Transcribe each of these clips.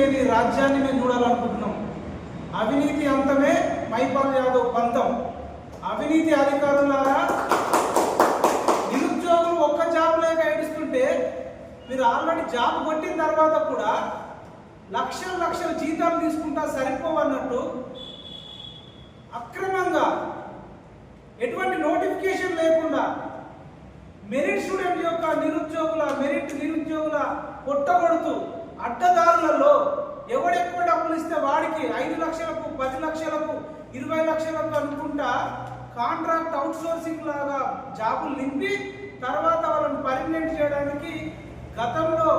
లేని రాజ్యాన్ని మేము చూడాలనుకుంటున్నాం. అవినీతి అంతమే మైపాల్ యాదవ్ పంతం. అవినీతి అధికారులారా నిరుద్యోగులు ఒక్క జాబ్ లేక ఏడుస్తుంటే మీరు ఆల్రెడీ జాబ్ కొట్టిన తర్వాత కూడా లక్షల లక్షల జీతాలు తీసుకుంటా సరిపోవన్నట్టు అక్రమంగా ఎటువంటి నోటిఫికేషన్ లేకుండా మెరిట్ స్టూడెంట్ యొక్క నిరుద్యోగుల మెరిట్ నిరుద్యోగుల పొట్టగొడుతూ అడ్డదారులలో ఎవడెక్కువ డబ్బులు ఇస్తే వాడికి ఐదు లక్షలకు పది లక్షలకు ఇరవై లక్షలకు అనుకుంటా కాంట్రాక్ట్ అవుట్ సోర్సింగ్ లాగా జాబులు నింపి తర్వాత వాళ్ళని పర్మనెంట్ చేయడానికి గతంలో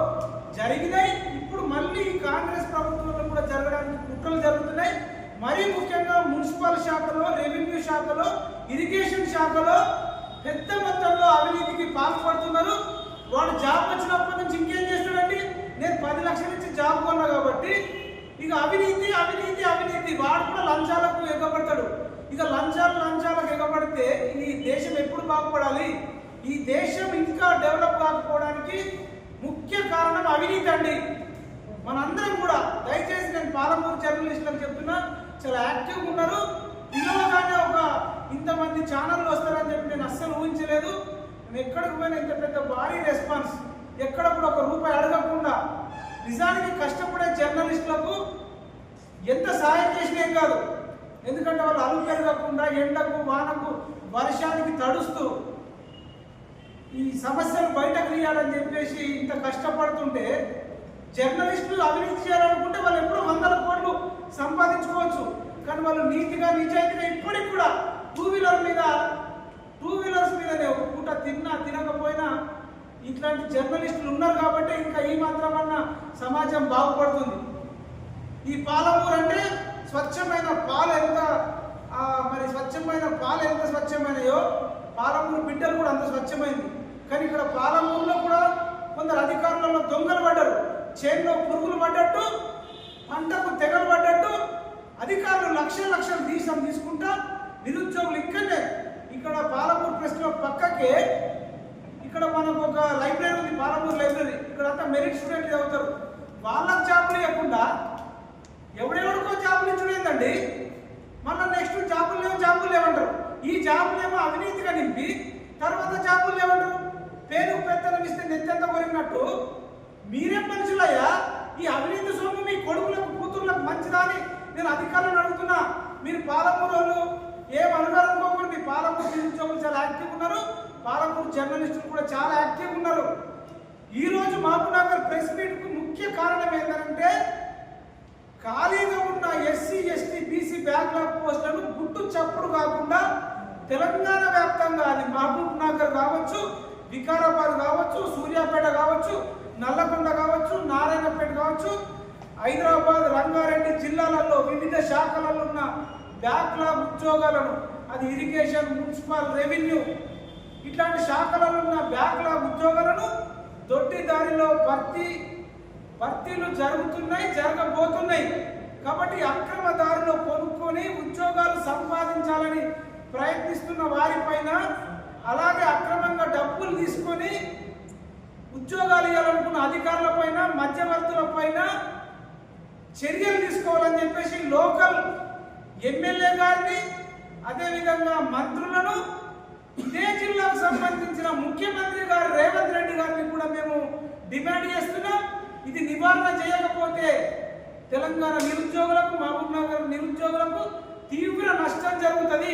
జరిగినాయి ఇప్పుడు మళ్ళీ కాంగ్రెస్ ప్రభుత్వంలో కూడా జరగడానికి కుట్రలు జరుగుతున్నాయి. మరీ ముఖ్యంగా మున్సిపల్ శాఖలో రెవెన్యూ శాఖలో ఇరిగేషన్ శాఖలో పెద్ద మొత్తంలో అవినీతికి పాల్పడుతున్నారు. వాడు జాబ్ వచ్చినప్పటి నుంచి ఇంకేం చేస్తారు నేను పది లక్షల నుంచి జాబ్ కొన్నా కాబట్టి ఇక అవినీతి అవినీతి అవినీతి. వాడు కూడా లంచాలకు ఎగబడతాడు. ఇక లంచాలు లంచాలకు ఎగబడితే ఈ దేశం ఎప్పుడు బాగుపడాలి? ఈ దేశం ఇంకా డెవలప్ కాకపోవడానికి ముఖ్య కారణం అవినీతి అండి. మనందరం కూడా దయచేసి నేను పాలమూరు జర్నలిస్టులకు చెప్తున్నా చాలా యాక్టివ్గా ఉన్నారు. పిలవగానే ఒక ఇంతమంది ఛానళ్ళు వస్తారని చెప్పి నేను అస్సలు ఊహించలేదు. నేను ఎక్కడికి పోయినా ఇంత పెద్ద భారీ రెస్పాన్స్. ఎక్కడ కూడా ఒక రూపాయి అడగకుండా నిజానికి కష్టపడే జర్నలిస్టులకు ఎంత సహాయం చేసినా కాదు. ఎందుకంటే వాళ్ళు అలుపు పెరగకుండా ఎండకు వానకు వర్షానికి తడుస్తూ ఈ సమస్యలు బయటకు తీయాలని చెప్పేసి ఇంత కష్టపడుతుంటే జర్నలిస్టులు అవినీతి చేయాలనుకుంటే వాళ్ళు ఎప్పుడూ వందల కోట్లు సంపాదించుకోవచ్చు. కానీ వాళ్ళు నీతిగా నిజాయితీగా ఇప్పటికి కూడా టూ వీలర్ మీద టూ వీలర్స్ మీదనే ఒక పూట తిన్నా తినకపోయినా ఇట్లాంటి జర్నలిస్టులు ఉన్నారు కాబట్టి ఇంకా ఈ మాత్రమన్న సమాజం బాగుపడుతుంది. ఈ పాలమూరు అంటే స్వచ్ఛమైన పాలు ఎంత మరి స్వచ్ఛమైన పాలు ఎంత స్వచ్ఛమైనయో పాలమూరు బిడ్డలు కూడా అంత స్వచ్ఛమైంది. కానీ ఇక్కడ పాలమూరులో కూడా కొందరు అధికారులలో దొంగలు పడ్డారు. చేనులో పురుగులు పడ్డట్టు పంటకు తెగలు పడ్డట్టు అధికారులు లక్షల లక్షలు తీసాం తీసుకుంటా నిరుద్యోగులు ఇక్కడనే ఇక్కడ పాలమూరు ప్రెస్ పక్కకే మనకు ఒక లైబ్రరీ ఉంది పాలమూరు లైబ్రరీ. ఇక్కడ అంతా మెరిట్ స్టూడెంట్లు చదువుతారు. వాళ్ళకి జాబులు ఇవ్వకుండా ఎవడెవడికో జాబులు ఇచ్చుడు ఏందండి? మళ్ళీ నెక్స్ట్ జాబులు లేవు జాబులు లేవంటారు. ఈ జాబులేమో అవినీతిగా నింపి తర్వాత జాబులు లేవంటారు. పేరు పెత్తనం ఇస్తే నెత్తెంత కొరిగినట్టు మీరేం మనుషులయ్యా ఈ అవినీతి సొమ్ము మీ కొడుకులకు కూతుర్లకు మంచిదా అని నేను అధికారులను అడుగుతున్నా. మీరు పాలమూరు వాళ్ళు ఏం అనగాలనుకోకుండా పాలమూరు నిరుద్యోగులు చాలా యాక్టివ్ ఉన్నారు. పాలమూరు జర్నలిస్టులు కూడా చాలా యాక్టివ్ ఉన్నారు. ఈరోజు రోజు మహబూబ్నగర్ ప్రెస్ మీట్కు ముఖ్య కారణం ఏంటంటే ఖాళీగా ఉన్న ఎస్సీ ఎస్టీ బీసీ బ్యాక్లాగ్ పోస్టులను గుట్టు చప్పుడు కాకుండా తెలంగాణ వ్యాప్తంగా అది మహబూబ్ నగర్ కావచ్చు వికారాబాద్ కావచ్చు సూర్యాపేట కావచ్చు నల్లగొండ కావచ్చు నారాయణపేట కావచ్చు హైదరాబాద్ రంగారెడ్డి జిల్లాలలో వివిధ శాఖలలో ఉన్న బ్యాక్లాగ్ ఉద్యోగాలను అది ఇరిగేషన్ మున్సిపల్ రెవెన్యూ ఇట్లాంటి శాఖలలో ఉన్న బ్యాక్లాగ్ ఉద్యోగాలను దొడ్డి దారిలో భర్తీ భర్తీలు జరుగుతున్నాయి జరగబోతున్నాయి. కాబట్టి అక్రమ దారిలో కొనుక్కొని ఉద్యోగాలు సంపాదించాలని ప్రయత్నిస్తున్న వారిపైన అలాగే అక్రమంగా డబ్బులు తీసుకొని ఉద్యోగాలు ఇవ్వాలనుకున్న అధికారులపైన మధ్యవర్తులపైన చర్యలు తీసుకోవాలని చెప్పేసి లోకల్ ఎమ్మెల్యే గారిని అదేవిధంగా మంత్రులను ఇదే జిల్లాకు సంబంధించిన ముఖ్యమంత్రి గారు రేవంత్ రెడ్డి గారిని కూడా మేము డిమాండ్ చేస్తున్నాం. ఇది నివారణ చేయకపోతే తెలంగాణ నిరుద్యోగులకు మహబూబ్ నగర్ నిరుద్యోగులకు తీవ్ర నష్టం జరుగుతుంది.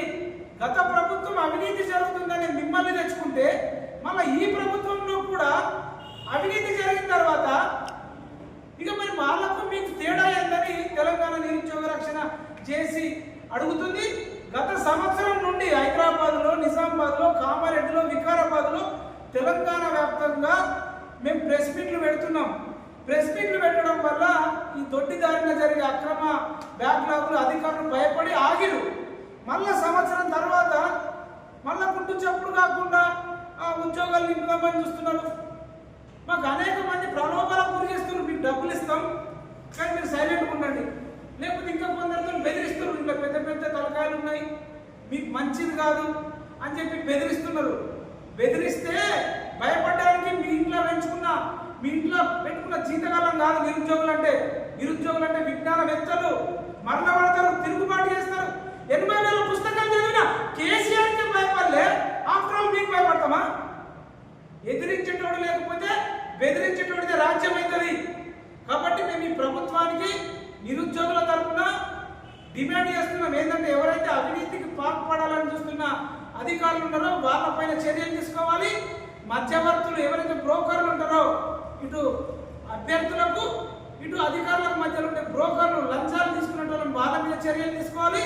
గత ప్రభుత్వం అవినీతి జరుగుతుందని మిమ్మల్ని తెచ్చుకుంటే మళ్ళీ ఈ ప్రభుత్వంలో కూడా అవినీతి జరిగిన తర్వాత ఇక మరి వాళ్ళకు చేసి అడుగుతుంది. గత సంవత్సరం నుండి హైదరాబాద్లో నిజామాబాద్లో కామారెడ్డిలో వికారాబాద్లో తెలంగాణ వ్యాప్తంగా మేము ప్రెస్ మీట్లు పెడుతున్నాం. ప్రెస్ మీట్లు పెట్టడం వల్ల ఈ దొడ్డిదారిన జరిగే అక్రమ బ్యాక్లాగులు అధికారులు భయపడి ఆగిరు. మళ్ళా సంవత్సరం తర్వాత మళ్ళా పుట్టు చప్పుడు కాకుండా ఆ ఉద్యోగాలు నింపుదామని చూస్తున్నారు. మాకు అనేక మంది ప్రలోభాలకు గురి చేస్తున్నారు. మీకు డబ్బులు ఇస్తాం. కానీ మీరు సైలెంట్ ఉండండి లేకపోతే ఇంకా కొందరితో బెదిరిస్తున్నారు ఇంకా పెద్ద పెద్ద తలకాయలు ఉన్నాయి మీకు మంచిది కాదు అని చెప్పి బెదిరిస్తున్నారు. బెదిరిస్తే భయపడడానికి మీ ఇంట్లో పెంచుకున్న మీ ఇంట్లో పెట్టుకున్న జీతకాలం కాదు నిరుద్యోగులు అంటే. నిరుద్యోగులు అంటే విజ్ఞానవేత్తలు. మరణ పడతారు తిరుగుబాటు చేస్తారు. ఎనభై వేల పుస్తకాలు చదివిన కేసీఆర్కి భయపడలే. ఆఫ్టర్ ఆల్ మీకు భయపడతామా? ఎదిరించేటోడు లేకపోతే బెదిరించేటోడితే రాజ్యం అవుతుంది కాబట్టి మేము ఈ ప్రభుత్వానికి నిరుద్యోగుల తరఫున డిమాండ్ చేస్తున్నాం. ఏంటంటే ఎవరైతే అవినీతికి పాల్పడాలని చూస్తున్న అధికారులు ఉన్నారో వాళ్ళపైన చర్యలు తీసుకోవాలి. మధ్యవర్తులు ఎవరైతే బ్రోకర్లు ఉంటారో ఇటు అభ్యర్థులకు ఇటు అధికారులకు మధ్యలో ఉండే బ్రోకర్లు లంచాలు తీసుకునే వాళ్ళని వాళ్ళ మీద చర్యలు తీసుకోవాలి.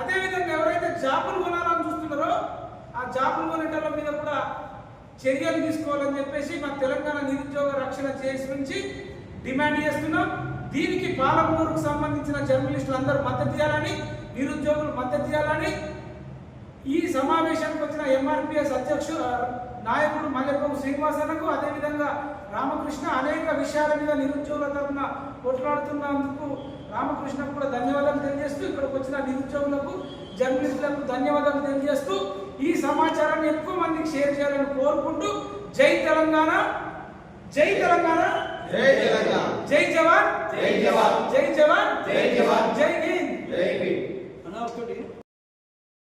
అదేవిధంగా ఎవరైతే జాబులు కొనాలని చూస్తున్నారో ఆ జాబులు కొనేటోళ్ళ మీద కూడా చర్యలు తీసుకోవాలని చెప్పేసి మా తెలంగాణ నిరుద్యోగ రక్షణ చేసి నుంచి డిమాండ్ చేస్తున్నాం. దీనికి పాలమూరుకు సంబంధించిన జర్నలిస్టులు అందరూ మద్దతు ఇవ్వాలని నిరుద్యోగులు మద్దతు ఇవ్వాలని ఈ సమావేశానికి వచ్చిన ఎంఆర్పిఎస్ అధ్యక్షుడు నాయకుడు మల్లెపల్లి శ్రీనివాసనకు అదేవిధంగా రామకృష్ణ అనేక విషయాల మీద నిరుద్యోగుల తరఫున కొట్లాడుతున్నందుకు రామకృష్ణకు కూడా ధన్యవాదాలు తెలియజేస్తూ ఇక్కడికి వచ్చిన నిరుద్యోగులకు జర్నలిస్టులకు ధన్యవాదాలు తెలియజేస్తూ ఈ సమాచారాన్ని ఎక్కువ మందికి షేర్ చేయాలని కోరుకుంటూ జై తెలంగాణ జై తెలంగాణ. జై తెలంగాణ జై జవాన్. జై జవాన్. జై జవాన్. జై జవాన్. జై హింద్. జై హింద్. అన్న ఒకటి